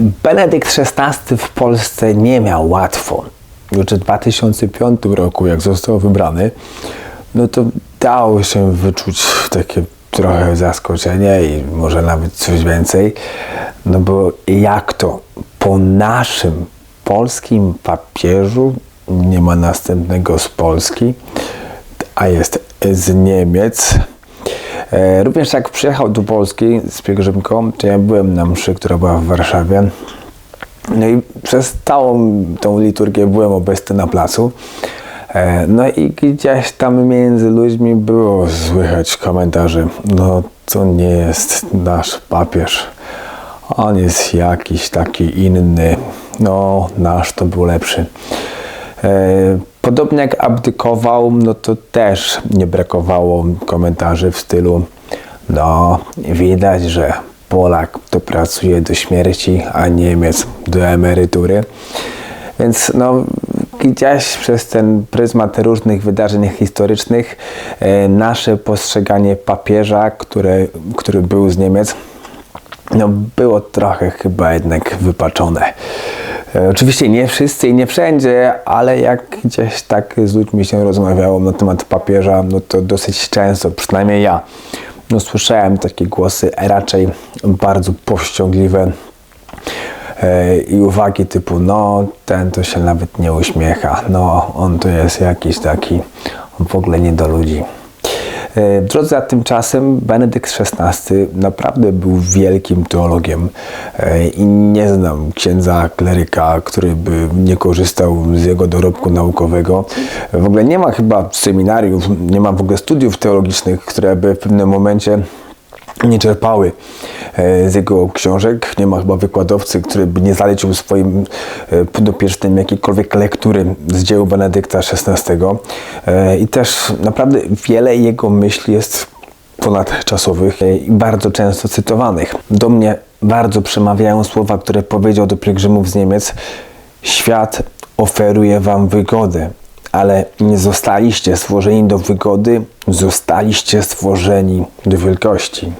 Benedykt XVI w Polsce nie miał łatwo. Już w 2005 roku, jak został wybrany, no to dało się wyczuć takie trochę zaskoczenie i może nawet coś więcej. No bo jak to po naszym polskim papieżu nie ma następnego z Polski, a jest z Niemiec. E, Również jak przyjechał do Polski z pielgrzymką, to ja byłem na mszy, która była w Warszawie. No i przez całą tą liturgię byłem obecny na placu. E, No i gdzieś tam między ludźmi było słychać komentarze, no to nie jest nasz papież. On jest jakiś taki inny. No, nasz to był lepszy. Podobnie jak abdykował, no to też nie brakowało komentarzy w stylu no, widać, że Polak to pracuje do śmierci, a Niemiec do emerytury. Więc no, gdzieś przez ten pryzmat różnych wydarzeń historycznych e, nasze postrzeganie papieża, który był z Niemiec, no, było trochę chyba jednak wypaczone. E, Oczywiście nie wszyscy i nie wszędzie, ale jak gdzieś tak z ludźmi się rozmawiało na temat papieża, no to dosyć często, przynajmniej ja, no słyszałem takie głosy raczej bardzo powściągliwe e, i uwagi typu, no ten to się nawet nie uśmiecha, no on to jest jakiś taki w ogóle nie do ludzi. W drodze a tymczasem Benedykt XVI naprawdę był wielkim teologiem e, i nie znam księdza kleryka, który by nie korzystał z jego dorobku naukowego. W ogóle nie ma chyba seminariów, nie ma w ogóle studiów teologicznych, które by w pewnym momencie nie czerpały e, z jego książek. Nie ma chyba wykładowcy, który by nie zalecił swoim e, podopiecznym jakiejkolwiek lektury z dzieł Benedykta XVI. E, I też naprawdę wiele jego myśli jest ponadczasowych i bardzo często cytowanych. Do mnie bardzo przemawiają słowa, które powiedział do pielgrzymów z Niemiec. Świat oferuje wam wygodę, ale nie zostaliście stworzeni do wygody, zostaliście stworzeni do wielkości.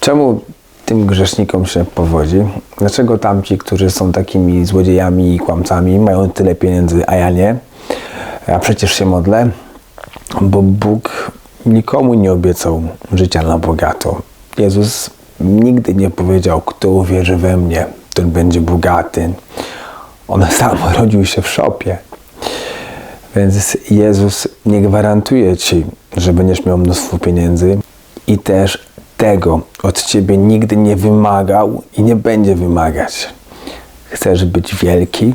Czemu tym grzesznikom się powodzi? Dlaczego tamci, którzy są takimi złodziejami i kłamcami, mają tyle pieniędzy, a ja nie? A przecież się modlę, bo Bóg nikomu nie obiecał życia na bogato. Jezus nigdy nie powiedział, kto uwierzy we mnie, ten będzie bogaty. On sam rodził się w szopie. Więc Jezus nie gwarantuje ci, że będziesz miał mnóstwo pieniędzy i też tego od ciebie nigdy nie wymagał i nie będzie wymagać. Chcesz być wielki,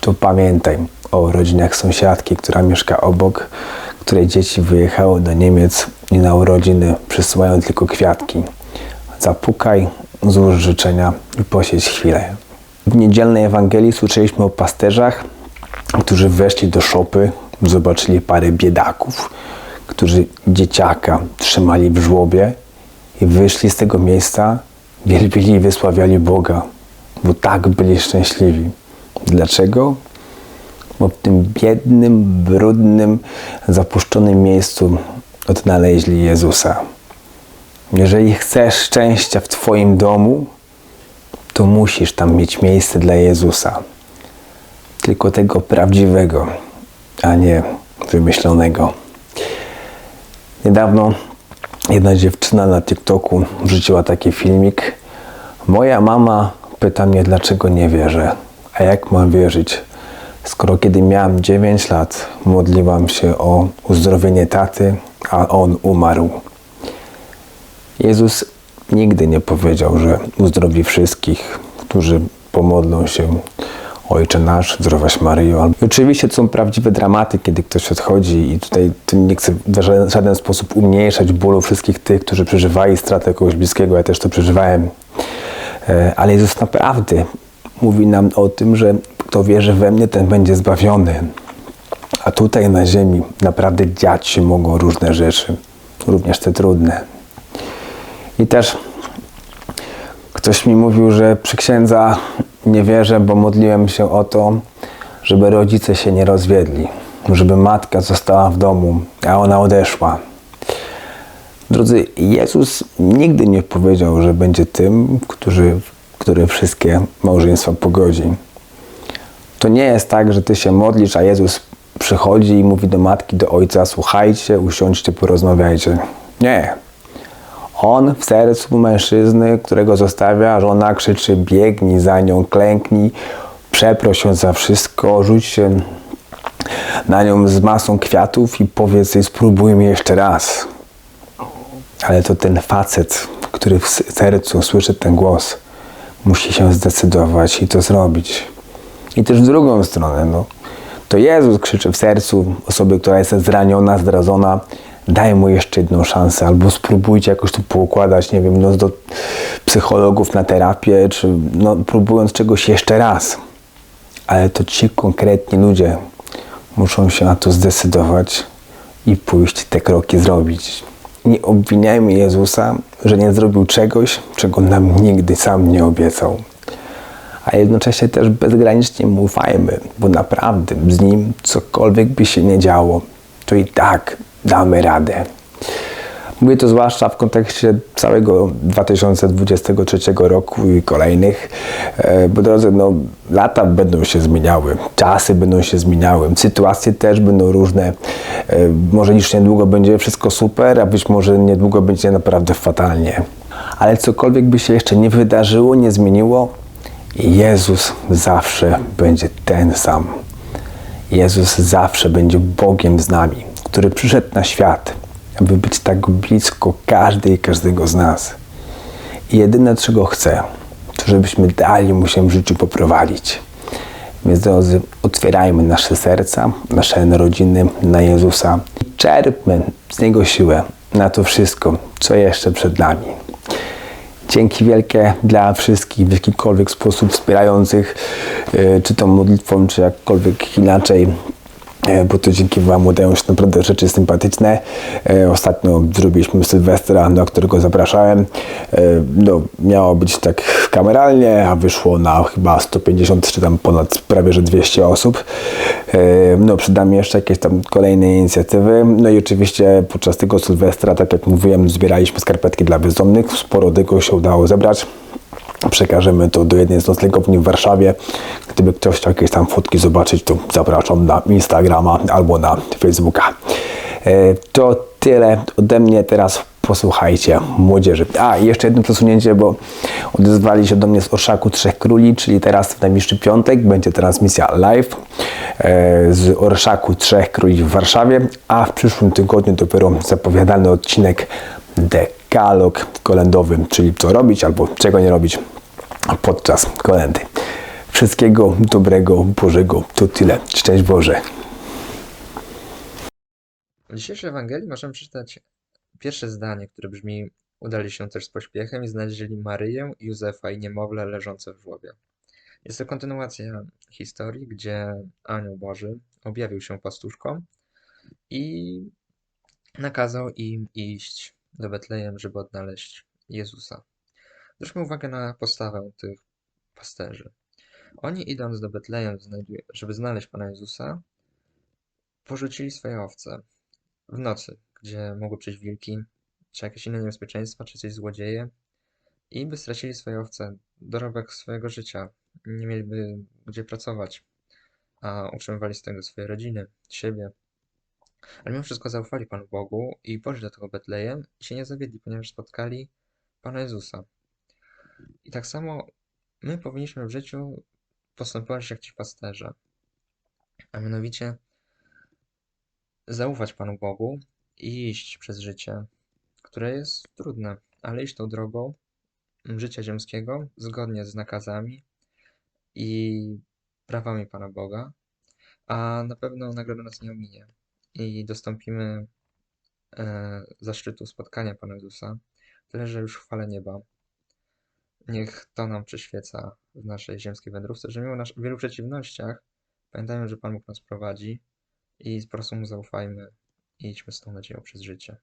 to pamiętaj o rodzinach sąsiadki, która mieszka obok, której dzieci wyjechały do Niemiec i na urodziny przysyłają tylko kwiatki. Zapukaj, złóż życzenia i posiedź chwilę. W niedzielnej Ewangelii słyszeliśmy o pasterzach, którzy weszli do szopy, zobaczyli parę biedaków, którzy dzieciaka trzymali w żłobie i wyszli z tego miejsca, wielbili i wysławiali Boga, bo tak byli szczęśliwi. Dlaczego? Bo w tym biednym, brudnym, zapuszczonym miejscu odnaleźli Jezusa. Jeżeli chcesz szczęścia w Twoim domu, to musisz tam mieć miejsce dla Jezusa. Tylko tego prawdziwego, a nie wymyślonego. Niedawno jedna dziewczyna na TikToku wrzuciła taki filmik. Moja mama pyta mnie, dlaczego nie wierzę. A jak mam wierzyć? Skoro kiedy miałam 9 lat, modliłam się o uzdrowienie taty, a on umarł. Jezus nigdy nie powiedział, że uzdrowi wszystkich, którzy pomodlą się Ojcze nasz, zdrowaś Maryjo. Oczywiście są prawdziwe dramaty, kiedy ktoś odchodzi i tutaj tu nie chcę w żaden, żaden sposób umniejszać bólu wszystkich tych, którzy przeżywali stratę kogoś bliskiego. Ja też to przeżywałem. E, Ale Jezus naprawdę mówi nam o tym, że kto wierzy we mnie, ten będzie zbawiony. A tutaj na ziemi naprawdę dziać się mogą różne rzeczy, również te trudne. I też ktoś mi mówił, że przy księdza nie wierzę, bo modliłem się o to, żeby rodzice się nie rozwiedli, żeby matka została w domu, a ona odeszła. Drodzy, Jezus nigdy nie powiedział, że będzie tym, który, który wszystkie małżeństwa pogodzi. To nie jest tak, że ty się modlisz, a Jezus przychodzi i mówi do matki, do ojca: Słuchajcie, usiądźcie, porozmawiajcie. Nie. On w sercu mężczyzny, którego zostawia, żona krzyczy: biegnij za nią, klęknij, przeproś ją za wszystko, rzuć się na nią z masą kwiatów i powiedz jej: spróbujmy jeszcze raz. Ale to ten facet, który w sercu słyszy ten głos, musi się zdecydować i to zrobić. I też w drugą stronę, no, to Jezus krzyczy w sercu osoby, która jest zraniona, zdradzona, daj mu jeszcze jedną szansę, albo spróbujcie jakoś to poukładać, nie wiem, no, do psychologów na terapię, czy no, próbując czegoś jeszcze raz. Ale to ci konkretni ludzie muszą się na to zdecydować i pójść te kroki zrobić. Nie obwiniajmy Jezusa, że nie zrobił czegoś, czego nam nigdy sam nie obiecał. A jednocześnie też bezgranicznie mu ufajmy, bo naprawdę z nim cokolwiek by się nie działo, to i tak damy radę. Mówię to zwłaszcza w kontekście całego 2023 roku i kolejnych, e, bo drodzy, no, lata będą się zmieniały, czasy będą się zmieniały, sytuacje też będą różne. E, Może już niedługo będzie wszystko super, a być może niedługo będzie naprawdę fatalnie. Ale cokolwiek by się jeszcze nie wydarzyło, nie zmieniło, Jezus zawsze będzie ten sam. Jezus zawsze będzie Bogiem z nami, który przyszedł na świat, aby być tak blisko każdej i każdego z nas. I jedyne, czego chce, to żebyśmy dali Mu się w życiu poprowadzić. Więc drodzy, otwierajmy nasze serca, nasze rodziny na Jezusa i czerpmy z Niego siłę na to wszystko, co jeszcze przed nami. Dzięki wielkie dla wszystkich w jakikolwiek sposób wspierających, e, czy to modlitwą, czy jakkolwiek inaczej, bo to dzięki Wam udają się naprawdę rzeczy sympatyczne. E, Ostatnio zrobiliśmy Sylwestra, na którego zapraszałem. E, No, miało być tak kameralnie, a wyszło na chyba 150 czy tam ponad prawie że 200 osób. E, No, przed nami jeszcze jakieś tam kolejne inicjatywy. No i oczywiście podczas tego Sylwestra, tak jak mówiłem, zbieraliśmy skarpetki dla bezdomnych. Sporo tego się udało zebrać. Przekażemy to do jednej z noclegowni w Warszawie. Gdyby ktoś chciał jakieś tam fotki zobaczyć, to zapraszam na Instagrama albo na Facebooka. E, To tyle ode mnie. Teraz posłuchajcie młodzieży. A, jeszcze jedno przesunięcie, bo odezwali się do mnie z Orszaku Trzech Króli, czyli teraz w najbliższy piątek będzie transmisja live e, z Orszaku Trzech Króli w Warszawie, a w przyszłym tygodniu dopiero zapowiadany odcinek dekalog kolendowy, czyli co robić albo czego nie robić podczas kolendy. Wszystkiego dobrego, Bożego. To tyle. Szczęść Boże. W dzisiejszej Ewangelii możemy przeczytać pierwsze zdanie, które brzmi: Udali się też z pośpiechem i znaleźli Maryję, Józefa i niemowlę leżące w żłobie. Jest to kontynuacja historii, gdzie Anioł Boży objawił się pastuszkom i nakazał im iść do Betlejem, żeby odnaleźć Jezusa. Zwróćmy uwagę na postawę tych pasterzy. Oni idąc do Betlejem, żeby znaleźć Pana Jezusa, porzucili swoje owce w nocy, gdzie mogły przyjść wilki, czy jakieś inne niebezpieczeństwa, czy coś złodzieje i by stracili swoje owce, dorobek swojego życia, nie mieliby gdzie pracować, a utrzymywali z tego swoje rodziny, siebie. Ale mimo wszystko zaufali Panu Bogu i poszli do tego Betlejem i się nie zawiedli, ponieważ spotkali Pana Jezusa. I tak samo my powinniśmy w życiu postępować jak ci pasterze, a mianowicie zaufać Panu Bogu i iść przez życie, które jest trudne, ale iść tą drogą życia ziemskiego zgodnie z nakazami i prawami Pana Boga, a na pewno nagroda nas nie ominie i dostąpimy e, zaszczytu spotkania Pana Jezusa, tyle że już chwale nieba. Niech to nam przyświeca w naszej ziemskiej wędrówce, że mimo nasz, wielu przeciwnościach pamiętajmy, że Pan Bóg nas prowadzi i po prostu Mu zaufajmy i idźmy z tą nadzieją przez życie.